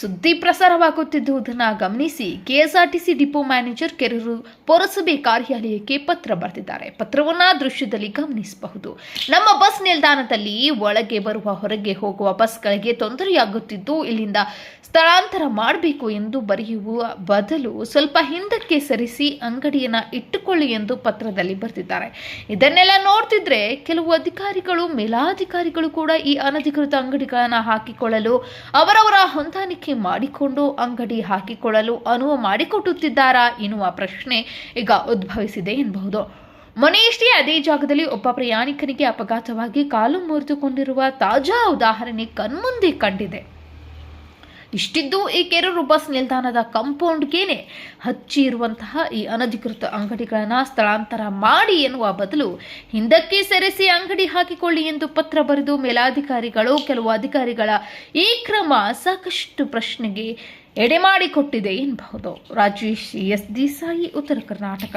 ಸುದ್ದಿ ಪ್ರಸಾರವಾಗುತ್ತಿದ್ದುದನ್ನು ಗಮನಿಸಿ KSRTC depot manager Kerur ಪುರಸಭೆ ಕಾರ್ಯಾಲಯಕ್ಕೆ ಪತ್ರ ಬರೆದಿದ್ದಾರೆ. ಪತ್ರವನ್ನ ದೃಶ್ಯದಲ್ಲಿ ಗಮನಿಸಬಹುದು. ನಮ್ಮ ಬಸ್ ನಿಲ್ದಾಣದಲ್ಲಿ ಒಳಗೆ ಬರುವ ಹೊರಗೆ ಹೋಗುವ ಬಸ್ಗಳಿಗೆ ತೊಂದರೆಯಾಗುತ್ತಿದ್ದು, ಇಲ್ಲಿಂದ ಸ್ಥಳಾಂತರ ಮಾಡಬೇಕು ಎಂದು ಬರೆಯುವ ಬದಲು ಸ್ವಲ್ಪ ಹಿಂದಕ್ಕೆ ಸರಿಸಿ ಅಂಗಡಿಯನ್ನ ಇಟ್ಟುಕೊಳ್ಳಿ ಎಂದು ಪತ್ರದಲ್ಲಿ ಬರೆದಿದ್ದಾರೆ. ಇದನ್ನೆಲ್ಲ ನೋಡ್ತಿದ್ರೆ ಕೆಲವು ಅಧಿಕಾರಿಗಳು, ಮೇಲಾಧಿಕಾರಿಗಳು ಕೂಡ ಈ ಅನಧಿಕೃತ ಅಂಗಡಿಗಳನ್ನು ಹಾಕಿಕೊಳ್ಳಲು ಅವರವರ ಹೊಂದಾಣಿಕೆ ಮಾಡಿಕೊಂಡು ಅಂಗಡಿ ಹಾಕಿಕೊಳ್ಳಲು ಅನುವು ಮಾಡಿಕೊಟ್ಟುತ್ತಿದ್ದಾರಾ ಎನ್ನುವ ಪ್ರಶ್ನೆ ಈಗ ಉದ್ಭವಿಸಿದೆ ಎನ್ನಬಹುದು ಮೊನ್ನೆಯಷ್ಟೇ ಅದೇ ಜಾಗದಲ್ಲಿ ಒಬ್ಬ ಪ್ರಯಾಣಿಕನಿಗೆ ಅಪಘಾತವಾಗಿ ಕಾಲು ಮುರಿದುಕೊಂಡಿರುವ ತಾಜಾ ಉದಾಹರಣೆ ಕಣ್ಮುಂದೆ ಕಂಡಿದೆ. ಇಷ್ಟಿದ್ದು ಈ ಕೆರೂರು ಬಸ್ ನಿಲ್ದಾಣದ ಕಾಂಪೌಂಡ್ಗೇನೆ ಹಚ್ಚಿ ಇರುವಂತಹ ಈ ಅನಧಿಕೃತ ಅಂಗಡಿಗಳನ್ನು ಸ್ಥಳಾಂತರ ಮಾಡಿ ಎನ್ನುವ ಬದಲು ಹಿಂದಕ್ಕೆ ಸರಿಸಿ ಅಂಗಡಿ ಹಾಕಿಕೊಳ್ಳಿ ಎಂದು ಪತ್ರ ಬರೆದು ಮೇಲಾಧಿಕಾರಿಗಳು, ಕೆಲವು ಅಧಿಕಾರಿಗಳ ಈ ಕ್ರಮ ಸಾಕಷ್ಟು ಪ್ರಶ್ನೆಗೆ ಎಡೆಮಾಡಿಕೊಟ್ಟಿದೆ ಎನ್ನಬಹುದು ರಾಜೇಶ್ ಎಸ್ ದೇಸಾಯಿ, ಉತ್ತರ ಕರ್ನಾಟಕ.